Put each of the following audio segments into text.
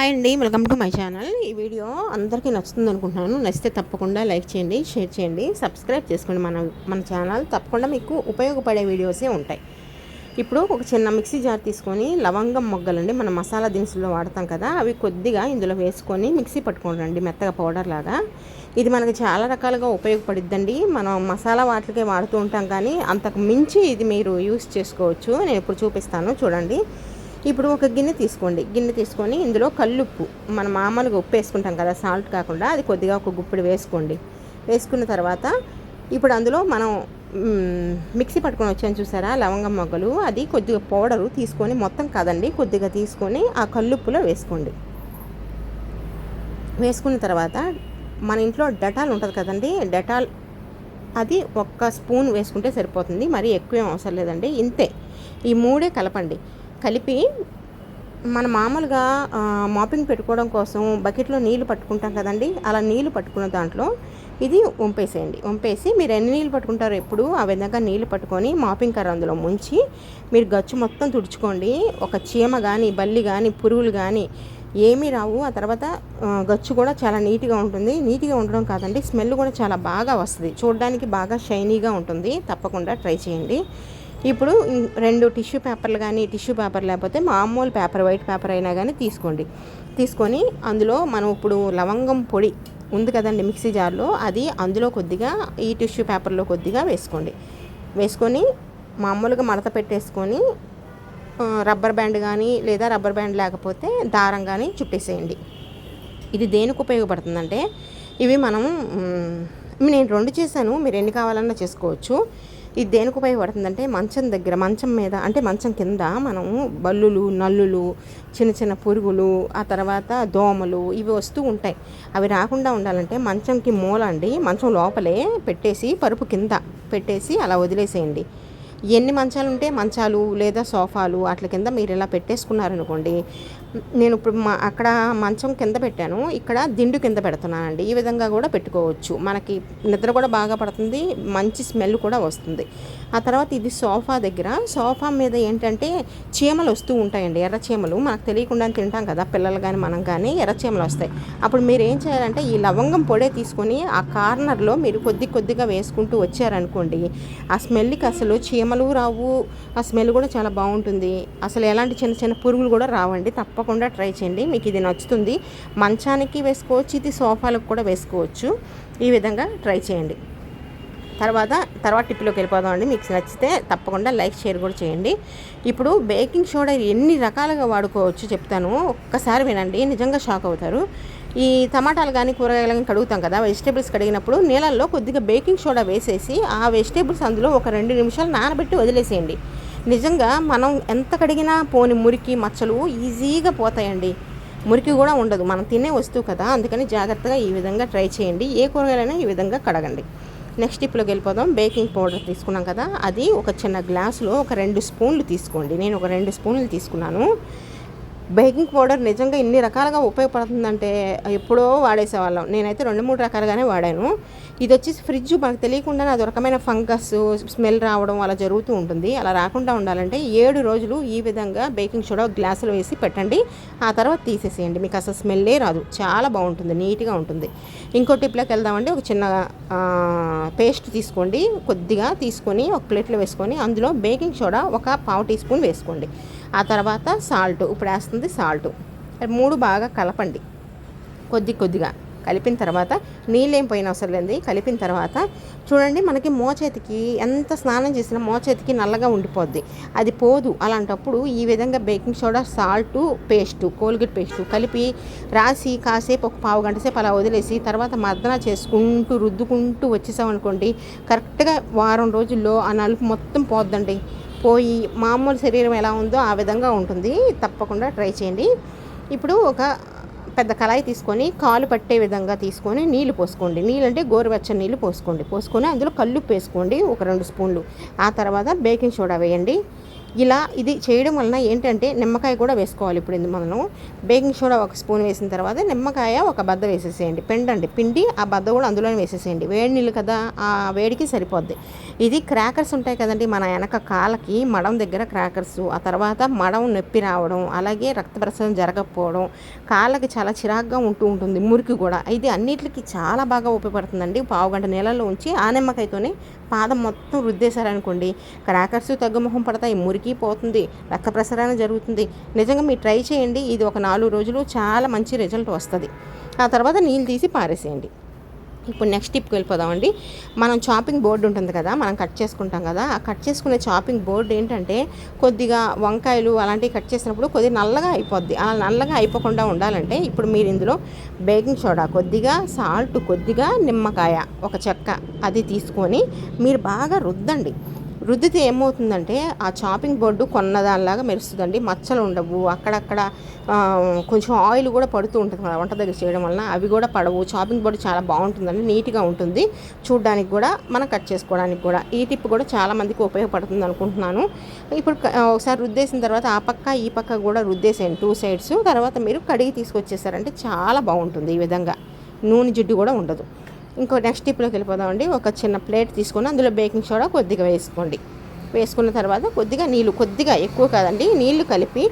Hi అండి welcome to my channel. ఈ video అందరికీ నచ్చుతుంది అనుకుంటున్నాను. నచ్చితే తప్పకుండా లైక్ చేయండి షేర్ చేయండి సబ్స్క్రైబ్ చేసుకోండి. మన మన ఛానల్ తప్పకుండా మీకు ఉపయోగపడే వీడియోసే ఉంటాయి. ఇప్పుడు ఒక చిన్న మిక్సీ జార్ తీసుకొని లవంగం మొగ్గలండి. మనం మసాలా దినుసుల్లో వాడతాం కదా అవి కొద్దిగా ఇందులో వేసుకొని మిక్సీ పట్టుకోండి మెత్తగా పౌడర్ లాగా. ఇది మనకి చాలా రకాలుగా ఉపయోగపడిద్దండి. మనం మసాలా వాటికే వాడుతూ ఉంటాం కానీ అంతకు మించి ఇది మీరు యూస్ చేసుకోవచ్చు. నేను ఇప్పుడు చూపిస్తాను చూడండి. ఇప్పుడు ఒక గిన్నె తీసుకోండి. గిన్నె తీసుకొని ఇందులో కల్లుప్పు. మన మామూలుగా ఉప్పు వేసుకుంటాం కదా సాల్ట్ కాకుండా అది కొద్దిగా ఒక గుప్పిడి వేసుకోండి. వేసుకున్న తర్వాత ఇప్పుడు అందులో మనం మిక్సీ పట్టుకొని వచ్చాను చూసారా? లవంగం మొగ్గలు అది కొద్దిగా పౌడరు తీసుకొని మొత్తం కాదండి కొద్దిగా తీసుకొని ఆ కల్లుప్పులో వేసుకోండి. వేసుకున్న తర్వాత మన ఇంట్లో డెటాల్ ఉంటుంది కదండి డెటాల్ అది ఒక్క స్పూన్ వేసుకుంటే సరిపోతుంది. మరి ఎక్కువ ఏం అవసరం లేదండి ఇంతే. ఈ మూడే కలపండి. కలిపి మన మామూలుగా మాపింగ్ పెట్టుకోవడం కోసం బకెట్లో నీళ్ళు పట్టుకుంటాం కదండి. అలా నీళ్ళు పట్టుకున్న దాంట్లో ఇది వంపేసేయండి. వంపేసి మీరు ఎన్ని నీళ్ళు పట్టుకుంటారో ఎప్పుడు ఆ విధంగా నీళ్ళు పట్టుకొని మాపింగ్ కర్ర అందులో ముంచి మీరు గచ్చు మొత్తం తుడుచుకోండి. ఒక చీమ కానీ బల్లి కానీ పురుగులు కానీ ఏమీ రావు. ఆ తర్వాత గచ్చు కూడా చాలా నీట్గా ఉంటుంది. నీట్గా ఉండడం కాదండి స్మెల్ కూడా చాలా బాగా వస్తుంది. చూడడానికి బాగా షైనీగా ఉంటుంది. తప్పకుండా ట్రై చేయండి. ఇప్పుడు రెండు టిష్యూ పేపర్లు కానీ టిష్యూ పేపర్ లేకపోతే మామూలు పేపర్ వైట్ పేపర్ అయినా కానీ తీసుకోండి. తీసుకొని అందులో మనం ఇప్పుడు లవంగం పొడి ఉంది కదండి మిక్సీ జార్లో అది అందులో కొద్దిగా ఈ టిష్యూ పేపర్లో కొద్దిగా వేసుకోండి. వేసుకొని మామూలుగా మడత పెట్టేసుకొని రబ్బర్ బ్యాండ్ కానీ లేదా రబ్బర్ బ్యాండ్ లేకపోతే దారం కానీ చుట్టేసేయండి. ఇది దేనికి ఉపయోగపడుతుందంటే ఇవి మనం నేను రెండు చేశాను మీరు ఎన్ని కావాలన్నా చేసుకోవచ్చు. ఇది దేనికి ఉపయోగపడుతుందంటే మంచం దగ్గర మంచం మీద అంటే మంచం కింద మనం బల్లులు నల్లులు చిన్న చిన్న పురుగులు ఆ తర్వాత దోమలు ఇవి వస్తూ ఉంటాయి. అవి రాకుండా ఉండాలంటే మంచంకి మూల అండి మంచం లోపలే పెట్టేసి పరుపు కింద పెట్టేసి అలా వదిలేసేయండి. ఎన్ని మంచాలు ఉంటే మంచాలు లేదా సోఫాలు అట్ల కింద మీరు ఇలా పెట్టేసుకున్నారనుకోండి నేను ఇప్పుడు మా అక్కడ మంచం కింద పెట్టాను. ఇక్కడ దిండు కింద పెడుతున్నానండి. ఈ విధంగా కూడా పెట్టుకోవచ్చు. మనకి నిద్ర కూడా బాగా పడుతుంది మంచి స్మెల్ కూడా వస్తుంది. ఆ తర్వాత ఇది సోఫా దగ్గర. సోఫా మీద ఏంటంటే చీమలు వస్తూ ఉంటాయండి ఎర్ర చీమలు. మనకు తెలియకుండా తింటాం కదా పిల్లలు కానీ మనం కానీ ఎర్ర చీమలు వస్తాయి. అప్పుడు మీరు ఏం చేయాలంటే ఈ లవంగం పొడే తీసుకొని ఆ కార్నర్లో మీరు కొద్ది కొద్దిగా వేసుకుంటూ వచ్చారనుకోండి ఆ స్మెల్కి అసలు చీమలు రావు. ఆ స్మెల్ కూడా చాలా బాగుంటుంది. అసలు ఎలాంటి చిన్న చిన్న పురుగులు కూడా రావండి తప్పకుండా ట్రై చేయండి. మీకు ఇది నచ్చుతుంది. మంచానికి వేసుకోవచ్చు ఇది సోఫాలకు కూడా వేసుకోవచ్చు. ఈ విధంగా ట్రై చేయండి. తర్వాత తర్వాత టిప్లోకి వెళ్ళిపోదాం అండి. మీకు నచ్చితే తప్పకుండా లైక్ షేర్ కూడా చేయండి. ఇప్పుడు బేకింగ్ సోడా ఎన్ని రకాలుగా వాడుకోవచ్చు చెప్తాను. ఒక్కసారి వినండి. నిజంగా షాక్ అవుతారు. ఈ టమాటాలు కానీ కూరగాయలు కానీ కడుగుతాం కదా. వెజిటేబుల్స్ కడిగినప్పుడు నీళ్ళల్లో కొద్దిగా బేకింగ్ సోడా వేసేసి ఆ వెజిటేబుల్స్ అందులో ఒక రెండు నిమిషాలు నానబెట్టి వదిలేసేయండి. నిజంగా మనం ఎంత కడిగినా పోని మురికి మచ్చలు ఈజీగా పోతాయండి. మురికి కూడా ఉండదు. మనం తినే వస్తువు కదా అందుకని జాగ్రత్తగా ఈ విధంగా ట్రై చేయండి. ఏ కూరగాయలైనా ఈ విధంగా కడగండి. నెక్స్ట్ ఇప్పులోకి వెళ్ళిపోదాం. బేకింగ్ పౌడర్ తీసుకున్నాం కదా అది ఒక చిన్న గ్లాసులో ఒక రెండు స్పూన్లు తీసుకోండి. నేను ఒక రెండు స్పూన్లు తీసుకున్నాను. బేకింగ్ పౌడర్ నిజంగా ఇన్ని రకాలుగా ఉపయోగపడుతుందంటే ఎప్పుడో వాడేసేవాళ్ళం. నేనైతే రెండు మూడు రకాలుగానే వాడాను. ఇది వచ్చేసి ఫ్రిడ్జ్ మనకు తెలియకుండానే అది రకమైన ఫంగస్ స్మెల్ రావడం అలా జరుగుతూ ఉంటుంది. అలా రాకుండా ఉండాలంటే ఏడు రోజులు ఈ విధంగా బేకింగ్ సోడా గ్లాసులో వేసి పెట్టండి. ఆ తర్వాత తీసేసేయండి. మీకు అసలు స్మెల్లే రాదు. చాలా బాగుంటుంది. నీట్గా ఉంటుంది. ఇంకో టిప్లోకి వెళ్దామండి. ఒక చిన్న పేస్ట్ తీసుకోండి. కొద్దిగా తీసుకొని ఒక ప్లేట్లో వేసుకొని అందులో బేకింగ్ సోడా ఒక పావు టీ స్పూన్ వేసుకోండి. ఆ తర్వాత సాల్ట్. ఇప్పుడు వేస్తుంది సాల్ట్. మూడు బాగా కలపండి. కొద్ది కొద్దిగా. కలిపిన తర్వాత నీళ్ళేం పోయిన అవసరం లేదు కలిపిన తర్వాత చూడండి మనకి మోచేతికి ఎంత స్నానం చేసినా మోచేతికి నల్లగా ఉండిపోద్ది. అది పోదు. అలాంటప్పుడు ఈ విధంగా baking soda salt paste Colgate paste కలిపి రాసి కాసేపు ఒక పావు గంట సేపు అలా వదిలేసి తర్వాత మర్దన చేసుకుంటూ రుద్దుకుంటూ వచ్చేసామనుకోండి కరెక్ట్గా వారం రోజుల్లో ఆ నలుపు మొత్తం పోద్దండి. పోయి మామూలు శరీరం ఎలా ఉందో ఆ విధంగా ఉంటుంది. తప్పకుండా ట్రై చేయండి. ఇప్పుడు ఒక పెద్ద కళాయి తీసుకొని కాలు పట్టే విధంగా తీసుకొని నీళ్ళు పోసుకోండి. నీళ్ళు అంటే గోరువెచ్చని నీళ్ళు పోసుకోండి. పోసుకొని అందులో కల్లుప్పు వేసుకోండి. ఒక రెండు స్పూన్లు. ఆ తర్వాత బేకింగ్ సోడా వేయండి. ఇలా ఇది చేయడం వలన ఏంటంటే నిమ్మకాయ కూడా వేసుకోవాలి ఇప్పుడు ఇది మనం బేకింగ్ సోడా ఒక స్పూన్ వేసిన తర్వాత నిమ్మకాయ ఒక బద్ద వేసేసేయండి. పిండండి. పిండి ఆ బద్ద కూడా అందులోనే వేసేసేయండి. వేడి నీళ్ళు కదా ఆ వేడికి సరిపోద్ది. ఇది క్రాకర్స్ ఉంటాయి కదండి మన వెనక కాలకి మడం దగ్గర క్రాకర్స్. ఆ తర్వాత మడం నొప్పి రావడం అలాగే రక్త ప్రసరణ జరగకపోవడం కాళ్ళకి చాలా చిరాగ్గా ఉంటూ ఉంటుంది మురికి కూడా. ఇది అన్నిటికీ చాలా బాగా ఉపయోగపడుతుందండి. పావు గంట నీళ్ళలో ఉంచి ఆ నిమ్మకాయతోనే పాదం మొత్తం రుద్దేశారనుకోండి క్రాకర్స్ తగ్గుముఖం పడతాయి మురికి పోతుంది రక్త ప్రసరణ జరుగుతుంది. నిజంగా మీరు ట్రై చేయండి ఇది ఒక నాలుగు రోజులు చాలా మంచి రిజల్ట్ వస్తుంది. ఆ తర్వాత నీళ్ళు తీసి పారేసేయండి. ఇప్పుడు నెక్స్ట్ టిప్కి వెళ్ళిపోదామండి. మనం చాపింగ్ బోర్డు ఉంటుంది కదా మనం కట్ చేసుకుంటాం కదా ఆ కట్ చేసుకునే చాపింగ్ బోర్డు ఏంటంటే కొద్దిగా వంకాయలు అలాంటివి కట్ చేసినప్పుడు కొద్దిగా నల్లగా అయిపోద్ది. అలా నల్లగా అయిపోకుండా ఉండాలంటే ఇప్పుడు మీరు ఇందులో బేకింగ్ సోడా కొద్దిగా సాల్ట్ కొద్దిగా నిమ్మకాయ ఒక చెక్క అది తీసుకొని మీరు బాగా రుద్దండి. రుద్దితే ఏమవుతుందంటే ఆ చాపింగ్ బోర్డు కొన్నదానిలాగా మెరుస్తుందండి. మచ్చలు ఉండవు. అక్కడక్కడ కొంచెం ఆయిల్ కూడా పడుతూ ఉంటుంది కదా వంట దగ్గర చేయడం వలన. అవి కూడా పడవు. చాపింగ్ బోర్డు చాలా బాగుంటుందండి. నీట్గా ఉంటుంది. చూడడానికి కూడా మనం కట్ చేసుకోవడానికి కూడా. ఈ టిప్ కూడా చాలా మందికి ఉపయోగపడుతుంది అనుకుంటున్నాను. ఇప్పుడు ఒకసారి రుద్దేసిన తర్వాత ఆ పక్క ఈ పక్క కూడా రుద్దేసేయండి. Two sides. తర్వాత మీరు కడిగి తీసుకొచ్చేసారంటే చాలా బాగుంటుంది ఈ విధంగా. నూనె జిడ్డు కూడా ఉండదు. ఇంకో నెక్స్ట్ టిప్లోకి వెళ్ళిపోదామండి. ఒక చిన్న ప్లేట్ తీసుకొని అందులో బేకింగ్ సోడా కొద్దిగా వేసుకోండి. వేసుకున్న తర్వాత కొద్దిగా నీళ్ళు కొద్దిగా ఎక్కువ కాదండి నీళ్ళు కలిపి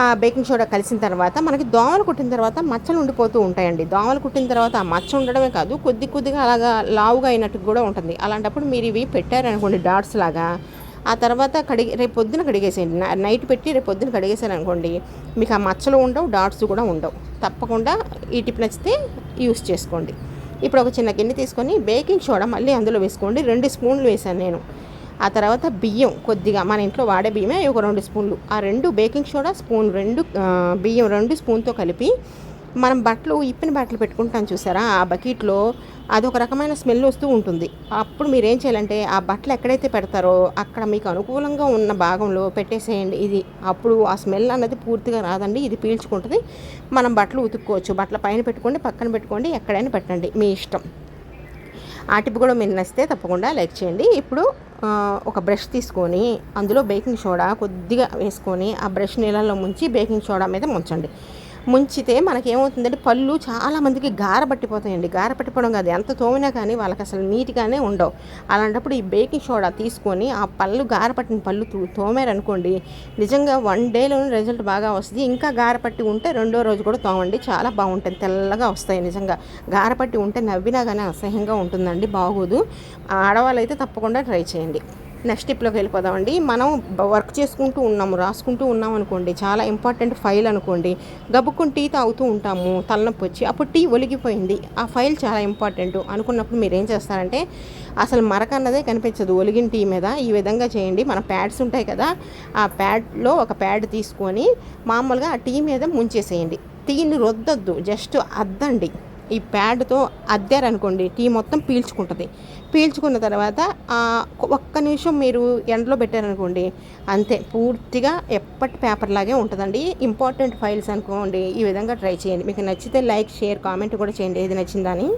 ఆ బేకింగ్ సోడా కలిసిన తర్వాత మనకి దోమలు కుట్టిన తర్వాత మచ్చలు ఉండిపోతూ ఉంటాయండి. దోమలు కుట్టిన తర్వాత ఆ మచ్చ ఉండడమే కాదు కొద్ది కొద్దిగా అలాగా లావుగా అయినట్టు కూడా ఉంటుంది. అలాంటప్పుడు మీరు ఇవి పెట్టారనుకోండి డాట్స్ లాగా. ఆ తర్వాత కడిగి రేపు పొద్దున కడిగేసేయండి. నైట్ పెట్టి రేపు పొద్దున కడిగేసారనుకోండి మీకు ఆ మచ్చలు ఉండవు డాట్స్ కూడా ఉండవు. తప్పకుండా ఈ టిప్ నచ్చితే యూస్ చేసుకోండి. ఇప్పుడు ఒక చిన్న గిన్నె తీసుకొని బేకింగ్ సోడా మళ్ళీ అందులో వేసుకోండి. రెండు స్పూన్లు వేసాను నేను. ఆ తర్వాత బియ్యం కొద్దిగా మన ఇంట్లో వాడే బియ్యమే ఒక రెండు స్పూన్లు. ఆ రెండు బేకింగ్ సోడా స్పూన్ రెండు బియ్యం రెండు స్పూన్తో కలిపి మనం బట్టలు ఇప్పిన బట్టలు పెట్టుకుంటాం చూసారా? ఆ బకెట్లో అదొక రకమైన స్మెల్ వస్తూ ఉంటుంది. అప్పుడు మీరు ఏం చేయాలంటే ఆ బట్టలు ఎక్కడైతే పెడతారో అక్కడ మీకు అనుకూలంగా ఉన్న భాగంలో పెట్టేసేయండి ఇది. అప్పుడు ఆ స్మెల్ అన్నది పూర్తిగా రాదండి ఇది పీల్చుకుంటుంది. మనం బట్టలు ఉతుక్కోవచ్చు. బట్టల పైన పెట్టుకోండి పక్కన పెట్టుకోండి ఎక్కడైనా పెట్టండి మీ ఇష్టం. ఆ టిప్ కూడా మీరు నచ్చితే తప్పకుండా లైక్ చేయండి. ఇప్పుడు ఒక బ్రష్ తీసుకొని అందులో బేకింగ్ సోడా కొద్దిగా వేసుకొని ఆ బ్రష్ నీళ్ళల్లో ముంచి బేకింగ్ సోడా మీద ముంచండి. ముంచితే మనకేమవుతుందంటే పళ్ళు చాలామందికి గార పట్టిపోతాయండి గార పట్టిపోవడం కాదు ఎంత తోమినా కానీ వాళ్ళకి అసలు నీట్గానే ఉండవు. అలాంటప్పుడు ఈ బేకింగ్ సోడా తీసుకొని ఆ పళ్ళు గార పట్టిన పళ్ళు తోమారనుకోండి నిజంగా వన్ డేలోనే రిజల్ట్ బాగా వస్తుంది. ఇంకా గార పట్టి ఉంటే రెండో రోజు కూడా తోమండి చాలా బాగుంటుంది. తెల్లగా వస్తాయి నిజంగా. గార పట్టి ఉంటే నవ్వినా కానీ అసహ్యంగా ఉంటుందండి బాగోదు. ఆడవాళ్ళు అయితే తప్పకుండా ట్రై చేయండి. నెక్స్ట్ టిప్లోకి వెళ్ళిపోదామండి. మనం వర్క్ చేసుకుంటూ ఉన్నాము రాసుకుంటూ ఉన్నాం అనుకోండి చాలా ఇంపార్టెంట్ ఫైల్ అనుకోండి గబుక్కుని టీ తాగుతూ ఉంటాము తలనొప్పి వచ్చి అప్పుడు టీ ఒలిగిపోయింది. ఆ ఫైల్ చాలా ఇంపార్టెంట్ అనుకున్నప్పుడు మీరు ఏం చేస్తారంటే అసలు మరక అన్నదే కనిపించదు ఒలిగిన టీ మీద. ఈ విధంగా చేయండి. మన ప్యాడ్స్ ఉంటాయి కదా ఆ ప్యాడ్లో ఒక ప్యాడ్ తీసుకొని మామూలుగా ఆ టీ మీద ముంచేసేయండి. టీని రొద్దొద్దు జస్ట్ అద్దండి. ఈ ప్యాడ్తో అద్దారనుకోండి టీ మొత్తం పీల్చుకుంటుంది. పీల్చుకున్న తర్వాత ఒక్క నిమిషం మీరు ఎండలో పెట్టారనుకోండి అంతే పూర్తిగా ఎప్పటి పేపర్ లాగే ఉంటుందండి. ఇంపార్టెంట్ ఫైల్స్ అనుకోండి ఈ విధంగా ట్రై చేయండి. మీకు నచ్చితే లైక్ షేర్ కామెంట్ కూడా చేయండి. ఏది నచ్చిందని